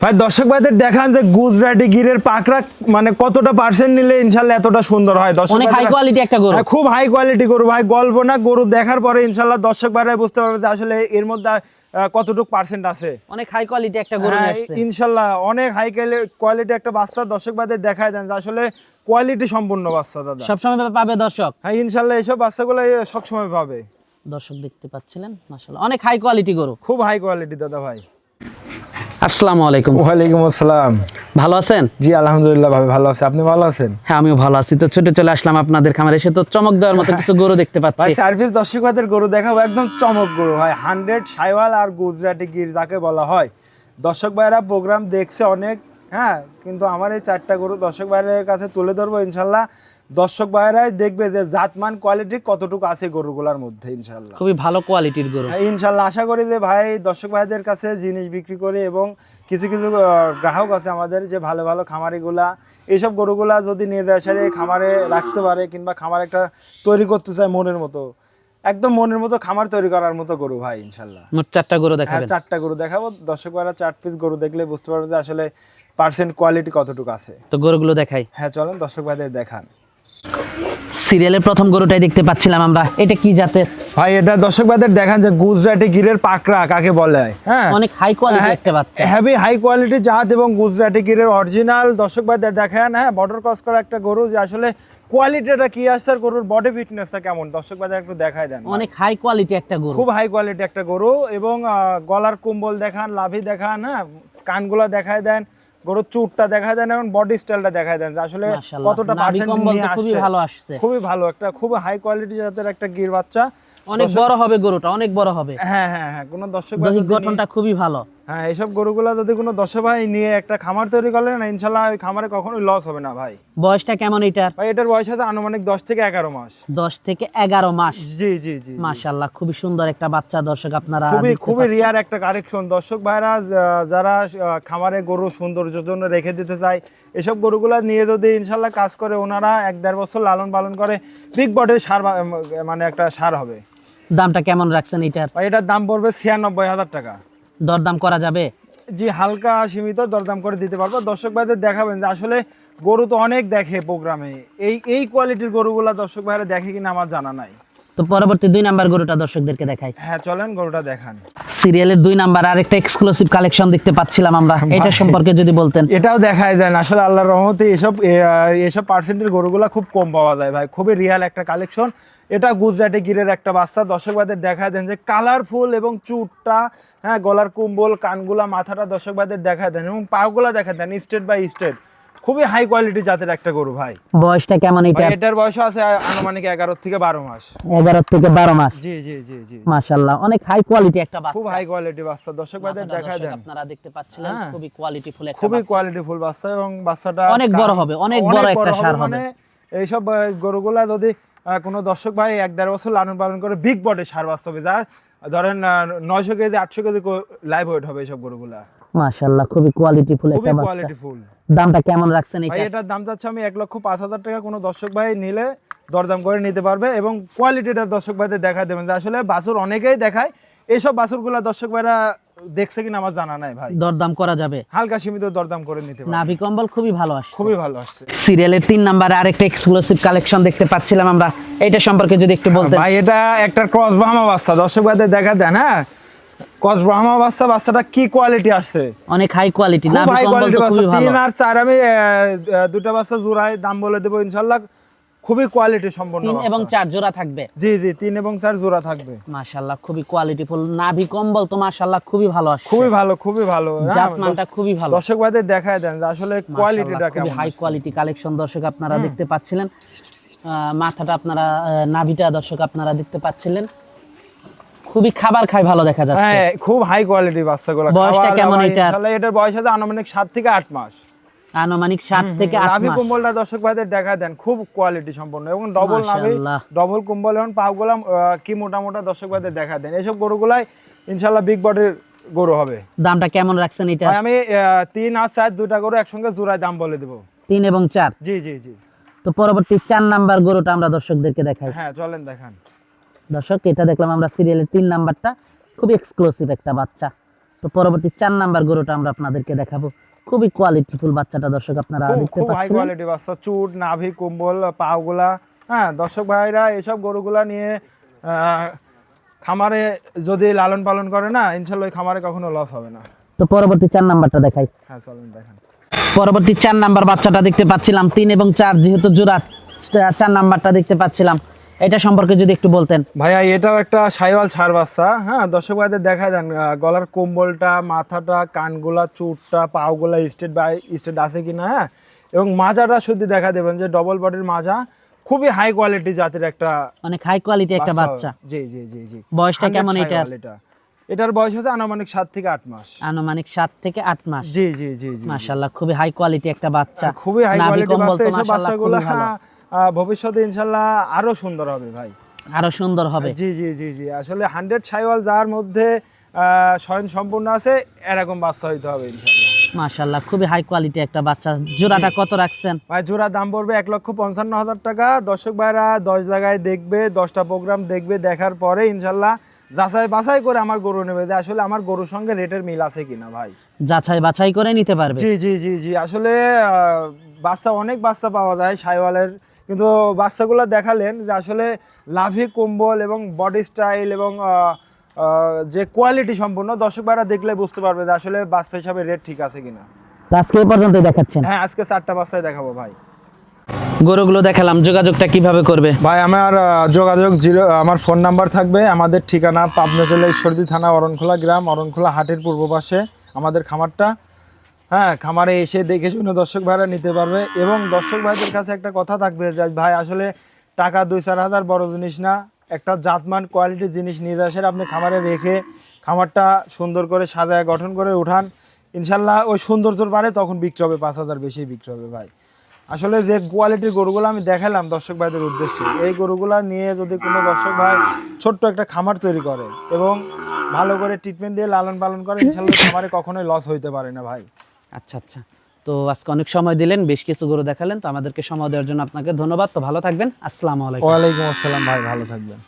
ভাই দর্শক ভাইদের দেখান যে গুজরাটি গিরের পাকড়া মানে কতটা পার্সেন্ট নিলে ইনশাল্লাহ এতটা সুন্দর হয়। দর্শক অনেক হাই কোয়ালিটি একটা গরু। হ্যাঁ, খুব হাই কোয়ালিটি গরু ভাই গল্প না গরু দেখার পরে ইনশাল্লাহ দর্শক ভাইরাই বুঝতে পারবে যে আসলে এর মধ্যে কতটুকু পার্সেন্ট আছে। অনেক হাই কোয়ালিটি একটা গরু হ্যাঁ, ইনশাল্লাহ অনেক হাই কোয়ালিটি একটা বাচ্চা দর্শক ভাইদের দেখায় দেন যে আসলে কোয়ালিটি সম্পূর্ণ বাচ্চা দাদা। সবসময় পাবে দর্শক। হ্যাঁ ইনশাল্লাহ এইসব বাচ্চাগুলো সবসময় পাবে। দর্শক দেখতে পাচ্ছিলেন মাশাআল্লাহ। অনেক হাই কোয়ালিটি গরু। খুব হাই কোয়ালিটি দাদা ভাই। আসসালামু আলাইকুম। ওয়ালাইকুম আসসালাম। ভালো আছেন? জি আলহামদুলিল্লাহ ভাই ভালো আছে। আপনি ভালো আছেন? হ্যাঁ আমিও ভালো আছি। তো ছুটে চলে আসলাম আপনাদের খামারে। এসে তো চমক দেওয়ার মতো কিছু গরু দেখতে পাচ্ছি। ভাই সার্ভিস দর্শক ভাইদের গরু দেখাবো। একদম চমক গরু হয় হান্ড্রেড সাইওয়াল আর গুজরাটি গির যাকে বলা হয়। দর্শক ভাইরা প্রোগ্রাম দেখছে অনেক হ্যাঁ? কিন্তু আমার এই চারটা গরু দর্শক ভাইয়ের কাছে তুলে ধরবো ইনশাল্লাহ। দর্শক ভাইরাই দেখবে যে জাতমান কোয়ালিটি কতটুকু আছে গরুগুলার মধ্যে ইনশাল্লাহ খুবই ভালো কোয়ালিটির গরু। হ্যাঁ, ইনশাল্লাহ আশা করি যে ভাই দর্শক ভাইদের কাছে জিনিস বিক্রি করে এবং কিছু কিছু গ্রাহক আছে আমাদের যে ভালো ভালো খামারিগুলা এইসব গরুগুলা যদি নিয়ে সারে খামারে রাখতে পারে কিংবা খামার একটা তৈরি করতে চায় মনের মতো একদম মনের মতো খামার তৈরি করার মতো গরু ভাই ইনশাল্লাহ চারটা গরু হ্যাঁ চারটা গরু দেখাবো। দর্শক ভাইরা চার পিস গরু দেখলে বুঝতে পারবে যে আসলে পার্সেন্ট কোয়ালিটি কতটুকু আছে। তো গরুগুলো দেখাই। হ্যাঁ চলেন দর্শক ভাইদের দেখান। সিরিয়ালের প্রথম গরুটাই দেখতে পাচ্ছিলাম আমরা। এটা কি জাতের? ভাই এটা দর্শকবাদের দেখান যে গুজরাটি গিরের পাকড়া কাকে বলে। হ্যাঁ। অনেক হাই কোয়ালিটি দেখতে পাচ্ছি। হেভি হাই কোয়ালিটি জাত এবং গুজরাটি গিরের অরিজিনাল দর্শকবাদের দেখেন হ্যাঁ বর্ডার ক্রস করা একটা গরু যে আসলে কোয়ালিটিটা কি আসছে আর গরুর বডি ফিটনেসটা কেমন? দর্শক ভাই একটু দেখায় দেন অনেক হাই কোয়ালিটি একটা গরু। খুব হাই কোয়ালিটি একটা গরু এবং গলার কুম্বল দেখান লাভি দেখান হ্যাঁ কানগুলো দেখায় দেন। গরুর চুটটা দেখায় দেন এবং বডি স্টাইলটা দেখা যায় না। আসলে কতটা পার্সেন্ট নিয়ে খুবই ভালো আসছে। খুবই ভালো একটা খুব হাই কোয়ালিটি জাতের একটা গির বাচ্চা। অনেক বড় হবে গরুটা অনেক বড় হবে। হ্যাঁ হ্যাঁ হ্যাঁ কোনো দর্শক দৈহিক গঠনটা খুবই ভালো। হ্যাঁ এইসব গরুগুলো যদি কোনো দর্শক ভাই নিয়ে একটা খামার তৈরি করলে না ইনশাল্লাহ ওই খামারে কখনোই লস হবে না ভাই। বয়সটা কেমন এটার ভাই এটার বয়স আছে আনুমানিক দশ থেকে এগারো মাস। দশ থেকে এগারো মাস। জি জি জি। মাশাল্লাহ খুবই সুন্দর একটা বাচ্চা দর্শক আপনারা খুবই খুবই রিয়ার একটা কারেকশন দর্শক ভাইরা যারা খামারে গরু সৌন্দর্যের জন্য রেখে দিতে চায় এসব গরুগুলা নিয়ে যদি ইনশাল্লাহ কাজ করে ওনারা এক দেড় বছর লালন পালন করে বিগ বটের সার মানে একটা সার হবে। দামটা কেমন রাখছেন এটার এটার দাম পড়বে ছিয়ানব্বই হাজার টাকা। দরদাম করা যাবে? জি হালকা সীমিত দরদাম করে দিতে পারব। দর্শক ভাইদের দেখাবেন যে আসলে গরু তো অনেক দেখে প্রোগ্রামে। এই এই কোয়ালিটির গরুগুলা দর্শক ভাইরা দেখে কিনা আমার জানা নাই। তো পরবর্তী দুই নাম্বার গরুটা দর্শকদেরকে দেখাই। হ্যাঁ চলেন গরুটা দেখান। সিরিয়ালের দুই নাম্বার আরেকটা এক্সক্লুসিভ কালেকশন দেখতে পাচ্ছিলাম আমরা। এটা সম্পর্কে যদি বলতেন। এটাও দেখায় দেন। আসলে আল্লাহর রহমতে এসব এসব পার্সেন্টের গরুগুলা খুব কম পাওয়া যায় ভাই। খুবই রিয়াল একটা কালেকশন এটা গুজরাটে গিরের একটা বাচ্চা। দর্শক ভাইদের দেখায় দেন যে কালারফুল এবং চুটটা হ্যাঁ গলার কুম্বল কানগুলা মাথাটা দর্শক ভাইদের দেখায় দেন এবং পাগুলা দেখা দেন স্টেট বাই স্টেট খুবই হাই কোয়ালিটি জাতের একটা গরু ভাই। বয়সটা কেমন এটা? এটার বয়স আছে আনুমানিক এগারো থেকে বারো মাস। এগারো থেকে বারো মাস? জি জি জি জি। মাশাল্লাহ অনেক হাই কোয়ালিটি একটা বাচ্চা। খুব হাই কোয়ালিটি বাচ্চা। দর্শক ভাইদের দেখায় দেন। আপনারা দেখতে পাচ্ছিলেন হ্যাঁ। খুবই কোয়ালিটি ফুল একটা খুবই বাচ্চা। কোয়ালিটি ফুল বাচ্চা এবং বাচ্চাটা অনেক বড় হবে, অনেক বড় একটা ষাঁড় হবে। মানে এইসব আহ, গরুগুলা যদি কোনো দর্শক ভাই এক দেড় বছর লালন পালন করে বিগ বডি সার বাচ্চা হবে। যা ধরেন নয়শো কেজি আটশো কেজি লাইভ ওয়েট হবে এইসব গরুগুলা। মাশাল্লাহ খুবই কোয়ালিটি ফুল একটা বাচ্চা। কোয়ালিটি ফুল দামটা কেমন রাখছেন ভাই এটা? এটার দাম চাচ্ছে আমি এক লক্ষ পাঁচ হাজার টাকা কোনো দর্শক ভাই নিলে দরদাম করে নিতে পারবে এবং কোয়ালিটিটা দর্শক ভাইদের দেখা দেবেন। যে আসলে বাছুর অনেকেই দেখায় এইসব বাছুরগুলা দর্শক ভাইরা দেখছে কিনা আমার জানা নাই ভাই। দরদাম করা যাবে। হালকা সীমিত দরদাম করে নিতে পারবে। নাভি কম্বল খুবই ভালো আসছে। খুবই ভালো আসছে। সিরিয়ালের তিন নাম্বারে আরেকটা এক্সক্লুসিভ কালেকশন দেখতে পাচ্ছিলাম আমরা। এটা সম্পর্কে যদি একটু বলতেন। ভাই এটা একটা ক্রস ব্রাহ্মা বাচ্চা। দর্শক ভাইদের দেখা দেন হ্যাঁ? ব্রাহ্মা বাচ্চা বাচ্চাটা কি কোয়ালিটি অনেক হাই কোয়ালিটি খুব হাই কোয়ালিটি বাচ্চা খুবই ভালো। তিন আর চার আমি দুটা বাচ্চা জোড়ায় দাম বলে দেবো ইনশাল্লাহ। খুবই কোয়ালিটি সম্পন্ন তিন এবং চার জোড়া থাকবে? জি জি তিন এবং চার জোড়া থাকবে। মাশাল্লাহ খুবই নাভি কম্বল তো মাশাল্লাহ খুবই ভালো আসছে। খুবই ভালো খুবই ভালো। হ্যাঁ, জাত খুবই ভালো। দর্শক ভাইদের দেখায় দেন আসলে কোয়ালিটিটা কেমন হাই কোয়ালিটি কালেকশন দর্শক আপনারা দেখতে পাচ্ছিলেন। আহ, মাথাটা আপনারা নাভিটা দর্শক আপনারা দেখতে পাচ্ছিলেন। খুবই খাবার খায় ভালো দেখা যাচ্ছে। হ্যাঁ খুব হাই কোয়ালিটি বাচ্চাগুলো। বয়সটা কেমন এটার? ইনশাল্লাহ এটার বয়স আছে আনুমানিক সাত থেকে আট মাস। আনুমানিক সাত থেকে আট নাভি মাস। কুম্বলটা দর্শক ভাইদের দেখা দেন খুব কোয়ালিটি সম্পন্ন। এবং ডবল নাভি ডবল কুম্বল এবং পাগুলা কি মোটা মোটা দর্শক ভাইদের দেখা দেন। এইসব গরুগুলাই ইনশাল্লাহ বিগ বডির গরু হবে। দামটা কেমন রাখছেন এটা? আমি আহ, তিন আর চার দুটা গরু একসঙ্গে জোড়ায় দাম বলে দেবো। তিন এবং চার? জি জি জি। তো পরবর্তী চার নাম্বার গরুটা আমরা দর্শকদেরকে দেখাই। হ্যাঁ চলেন দেখান। দর্শক এটা দেখলাম আমরা সিরিয়ালের তিন নাম্বারটা। খুবই এক্সক্লুসিভ একটা বাচ্চা। তো পরবর্তী চার নাম্বার গরুটা আমরা আপনাদেরকে দেখাবো। খুবই কোয়ালিটিফুল বাচ্চাটা দর্শক আপনারা খুব দেখতে খুব হাই পাচ্ছেন। কোয়ালিটি বাচ্চা। চুট নাভি কুম্বল পাওগুলা হ্যাঁ দর্শক ভাইরা এসব গরুগুলা নিয়ে খামারে যদি লালন পালন করে না ইনশাল্লাহ খামারে কখনো লস হবে না। তো পরবর্তী চার নাম্বারটা দেখাই। হ্যাঁ চলেন দেখেন। পরবর্তী চার নাম্বার বাচ্চাটা দেখতে পাচ্ছিলাম তিন এবং চার যেহেতু জোড়া চার নাম্বারটা দেখতে পাচ্ছিলাম। এটা সম্পর্কে যদি একটু বলতেন। ভাইয়া এটাও একটা সাইওয়াল ছাড় বাচ্চা হ্যাঁ? দর্শক ভাইদের দেখা দেন গলার কম্বলটা মাথাটা কানগুলা চুটটা পাওগুলা স্টেট বাই স্টেট আছে কি না হ্যাঁ? এবং মাজাটা শুধু দেখা দেবেন যে ডবল বডির মাজা খুবই হাই কোয়ালিটি জাতের একটা অনেক হাই কোয়ালিটি একটা বাচ্চা। জি জি জি জি। বয়সটা কেমন এটা। এটার বয়স হচ্ছে আনুমানিক সাত থেকে আট মাস। আনুমানিক সাত থেকে আট মাস। জি জি জি জি মাশাল্লাহ খুবই হাই কোয়ালিটি একটা বাচ্চা। হ্যাঁ, খুবই হাই কোয়ালিটি বাচ্চা এসব বাচ্চাগুলো। হ্যাঁ, ভবিষ্যতে ইনশাল্লাহ আরও সুন্দর হবে ভাই। আরও সুন্দর হবে। জি জি জি জি। আসলে হান্ড্রেড সাইওয়াল যার মধ্যে স্বয়ং সম্পূর্ণ আছে এরকম বাচ্চা হইতে হবে ইনশাল্লাহ মাশাল্লাহ খুবই হাই কোয়ালিটি একটা বাচ্চা। জোড়াটা কত রাখছেন? ভাই জোড়া দাম পড়বে এক লক্ষ পঞ্চান্ন হাজার টাকা। দর্শক ভাইরা দশ জায়গায় দেখবে দশটা প্রোগ্রাম দেখবে দেখার পরে ইনশাল্লাহ যাচাই বাছাই করে আমার গরু নেবে যে আসলে আমার গরুর সঙ্গে রেটের মিল আছে কিনা ভাই। যাচাই বাছাই করে নিতে পারবে? জি জি জি জি। আসলে বাচ্চা অনেক বাচ্চা পাওয়া যায় সাইওয়ালের। কিন্তু বাচ্চাগুলো দেখালেন যে আসলে লাভি কম্বল এবং বডি স্টাইল এবং যে কোয়ালিটি সম্পূর্ণ দর্শক ভাইরা দেখলে বুঝতে পারবে যে আসলে বাচ্চা হিসাবে রেট ঠিক আছে কিনা। আজকে পর্যন্ত দেখাচ্ছেন। হ্যাঁ আজকে চারটা বাচ্চাই দেখাবো ভাই। গরুগুলো দেখালাম, যোগাযোগটা কীভাবে করবে? ভাই, আমার যোগাযোগ জিরো, আমার ফোন নাম্বার থাকবে, আমাদের ঠিকানা পাবনা জেলা ঈশ্বরদী থানা, অরণখোলা গ্রাম, অরণখোলা হাটের পূর্ব পাশে আমাদের খামারটা। হ্যাঁ খামারে এসে দেখে শুনে দর্শক ভাইরা নিতে পারবে এবং দর্শক ভাইদের কাছে একটা কথা থাকবে ভাই, আসলে টাকা দুই চার হাজার বড় জিনিস না, একটা জাতমান কোয়ালিটির জিনিস নিয়ে আসেন আপনি খামারে রেখে খামারটা সুন্দর করে সাজায়, গঠন করে উঠান। ইনশাল্লাহ ওই সৌন্দর্যর পারে তখন বিক্রি হবে, পাঁচ হাজার বেশি বিক্রি হবে, ভাই। আসলে যে কোয়ালিটির গরুগুলো আমি দেখালাম দর্শক ভাইদের উদ্দেশ্যে এই গরুগুলো নিয়ে যদি কোনো দর্শক ভাই ছোট্ট একটা খামার তৈরি করে এবং ভালো করে ট্রিটমেন্ট দিয়ে লালন পালন করে ইনশাল্লাহ খামারে কখনোই লস হইতে পারে না ভাই। আচ্ছা আচ্ছা। তো আজকে অনেক সময় দিলেন বেশ কিছু গরু দেখালেন তো আমাদেরকে সময় দেওয়ার জন্য আপনাকে ধন্যবাদ। তো ভালো থাকবেন। আসসালামু আলাইকুম। ওয়ালাইকুম আসসালাম ভাই ভালো থাকবেন।